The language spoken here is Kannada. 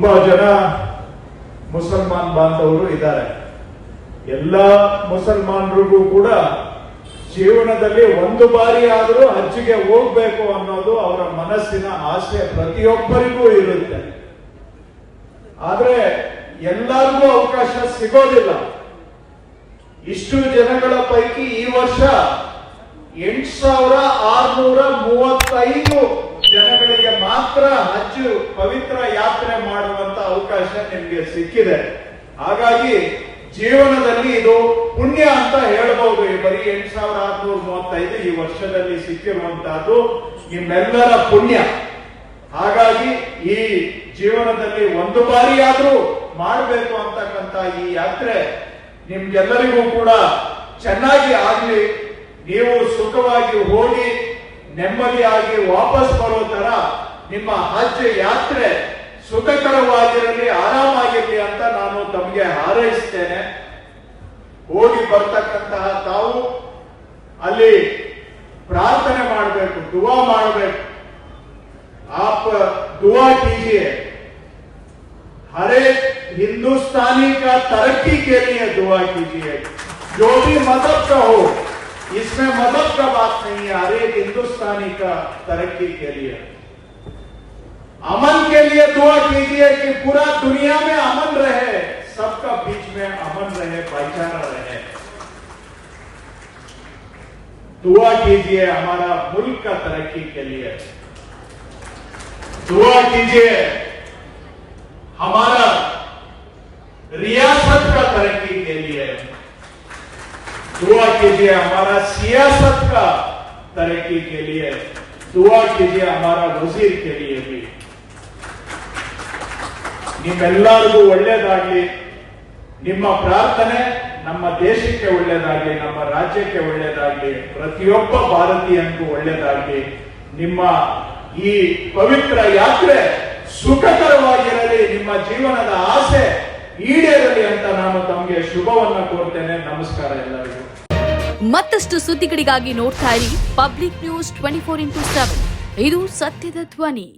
ತುಂಬಾ ಜನ ಮುಸಲ್ಮಾನ್ ಬಾಂಧವರು ಇದ್ದಾರೆ. ಎಲ್ಲ ಮುಸಲ್ಮಾನರಿಗೂ ಕೂಡ ಜೀವನದಲ್ಲಿ ಒಂದು ಬಾರಿ ಆದರೂ ಹಜ್ಜಿಗೆ ಹೋಗ್ಬೇಕು ಅನ್ನೋದು ಅವರ ಮನಸ್ಸಿನ ಆಸೆ ಪ್ರತಿಯೊಬ್ಬರಿಗೂ ಇರುತ್ತೆ. ಆದ್ರೆ ಎಲ್ಲರಿಗೂ ಅವಕಾಶ ಸಿಗೋದಿಲ್ಲ. ಇಷ್ಟು ಜನಗಳ ಪೈಕಿ ಈ ವರ್ಷ ಎಂಟು ಸಾವಿರ ಆರ್ನೂರ ಮೂವತ್ತೈದು ಜನಗಳಿಗೆ ಮಾತ್ರ ಪವಿತ್ರ ಯಾತ್ರೆ ಮಾಡುವಂತ ಅವಕಾಶ ನಿಮಗೆ ಸಿಕ್ಕಿದೆ. ಹಾಗಾಗಿ ಜೀವನದಲ್ಲಿ ಇದು ಪುಣ್ಯ ಅಂತ ಹೇಳಬಹುದು. ಈ ಬರೀ ಎಂಟು ಸಾವಿರ ಆರ್ನೂರ ಮೂವತ್ತೈದು ಈ ವರ್ಷದಲ್ಲಿ ಸಿಕ್ಕಿರುವಂತಹದ್ದು ನಿಮ್ಮೆಲ್ಲರ ಪುಣ್ಯ. ಹಾಗಾಗಿ ಈ ಜೀವನದಲ್ಲಿ ಒಂದು ಬಾರಿ ಆದ್ರೂ ಮಾಡಬೇಕು ಅಂತಕ್ಕಂತ ಈ ಯಾತ್ರೆ ನಿಮ್ಗೆಲ್ಲರಿಗೂ ಕೂಡ ಚೆನ್ನಾಗಿ ಆಗ್ಲಿ, ನೀವು ಸುಖವಾಗಿ ಹೋಗಿ ನೆಮ್ಮದಿಯಾಗಿ ವಾಪಸ್ ಬರೋ ತರ ನಿಮ್ಮ ಹಜ್ ಯಾತ್ರೆ ಸುಖಕರವಾಗಿರಲಿ ಆರಾಮಾಗಿರ್ಲಿ ಅಂತ ನಾನು ತಮಗೆ ಹಾರೈಸ್ತೇನೆ ಹೋಗಿ ಬರ್ತಕ್ಕಂತಹ ತಾವು ಅಲ್ಲಿ ಪ್ರಾರ್ಥನೆ ಮಾಡಬೇಕು ದುವಾ ಮಾಡಬೇಕು आप दुआ कीजिए हर एक हिंदुस्तानी का तरक्की के लिए दुआ कीजिए जो भी मदद का हो इसमें मदद का बात नहीं है हर एक हिंदुस्तानी का तरक्की के लिए लिए दुआ कीजिए कि पूरा दुनिया में अमन रहे, सबका बीच में अमन रहे, भाईचारा रहे। दुआ कीजिए हमारा मुल्क का तरक्की के लिए। दुआ कीजिए हमारा रियासत का तरक्की के लिए। दुआ कीजिए हमारा सियासत का तरक्की के लिए। दुआ कीजिए हमारा वज़ीर के लिए भी। ನಿಮ್ಮೆಲ್ಲರಿಗೂ ಒಳ್ಳೇದಾಗ್ಲಿ. ನಿಮ್ಮ ಪ್ರಾರ್ಥನೆ ನಮ್ಮ ದೇಶಕ್ಕೆ ಒಳ್ಳೆಯದಾಗಲಿ ನಮ್ಮ ರಾಜ್ಯಕ್ಕೆ ಒಳ್ಳೇದಾಗ್ಲಿ, ಪ್ರತಿಯೊಬ್ಬ ಭಾರತೀಯನಿಗೂ ಒಳ್ಳೇದಾಗ್ಲಿ. ನಿಮ್ಮ ಈ ಪವಿತ್ರ ಯಾತ್ರೆ ಸುಖಕರವಾಗಿರಲಿ, ನಿಮ್ಮ ಜೀವನದ ಆಸೆ ಈಡೇರಲಿ ಅಂತ ನಾನು ತಮಗೆ ಶುಭವನ್ನ ಕೋರ್ತೇನೆ. ನಮಸ್ಕಾರ ಎಲ್ಲರಿಗೂ. ಮತ್ತಷ್ಟು ಸುದ್ದಿಗಳಿಗಾಗಿ ನೋಡ್ತಾ ಇರಿ public news twenty four into seven. ಇದು ಸತ್ಯದ ಧ್ವನಿ.